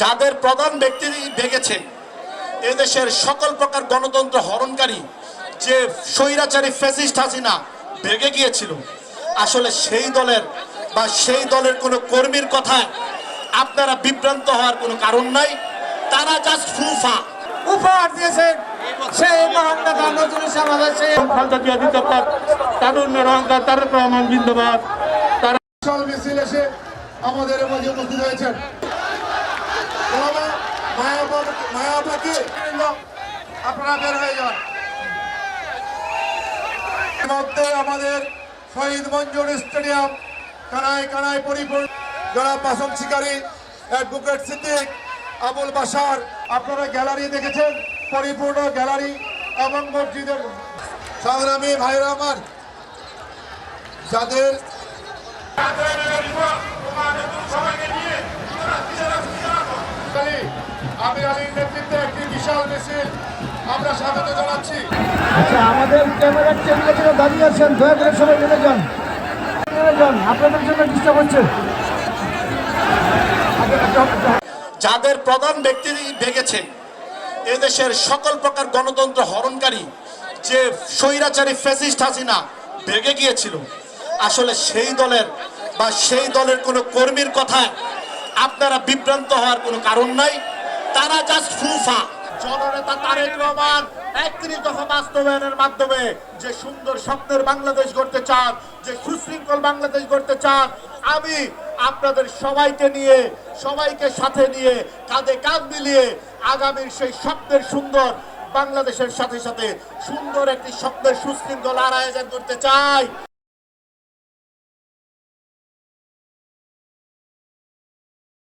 যাদের প্রধান ব্যক্তি ভেগেছে এদেশের সকল প্রকার গণতন্ত্র হরণকারী যে স্বৈরাচারী ফ্যাসিস্ট হাসিনা ভেগে গিয়েছিল আসলে সেই দলের বা সেই দলের কোনো কর্মীর কথায় আপনারা বিভ্রান্ত হওয়ার কোনো কারণ নাই। তারা জাস্ট ফুফা। উপহার দিয়েছেন সেই মহান নেতা নজরুল ইসলাম সেই। খালদা জিয়া জিন্দাবাদ তারুণ্যের অহংকার তারেক রহমান জিন্দাবাদ তারা মিছিল এসে আমাদের মাঝে উপস্থিত হয়েছেন। মায়াবাকে আপনারা বের হয়ে যান। মধ্যে আমাদের শহীদ মঞ্জুর স্টেডিয়াম, কানায় কানায় পরিপূর্ণ। যারা পাশম শিকারী, অ্যাডভোকেট সিদ্দিক, আবুল বাসার আপনারা গ্যালারি দেখেছেন? পরিপূর্ণ গ্যালারি এবং মসজিদের। সংগ্রামী ভাইরা আমার, যাদের আমির আলীর নেতৃত্বে একটি বিশাল মিছিল আমরা স্বাগত জানাচ্ছি। আচ্ছা আমাদের ক্যামেরার টেবিলে যারা দাঁড়িয়ে আছেন দয়া করে সবাই নেমে যান। নেমে যান আপনাদের জন্য ডিস্টার্ব হচ্ছে যাদের প্রধান ব্যক্তি ভেগেছে এদেশের সকল প্রকার গণতন্ত্র হরণকারী যে স্বৈরাচারী ফ্যাসিস্ট হাসিনা ভেগে গিয়েছিল আসলে সেই দলের বা সেই দলের কোনো কর্মীর কথায় আপনারা বিভ্রান্ত হওয়ার কোনো কারণ নাই। তারা জাস্ট ফুফা। জননেতা তারেক রহমান একত্রিশ দফা বাস্তবায়নের মাধ্যমে যে সুন্দর স্বপ্নের বাংলাদেশ গড়তে চান, যে সুশৃঙ্খল বাংলাদেশ গড়তে চান, আমি আপনাদের সবাইকে নিয়ে, সবাইকে সাথে নিয়ে, কাঁধে কাঁধ মিলিয়ে আগামীর সেই স্বপ্নের সুন্দর বাংলাদেশের সাথে সাথে সুন্দর একটি স্বপ্নের সুশৃঙ্খল আর আয়োজন করতে চাই।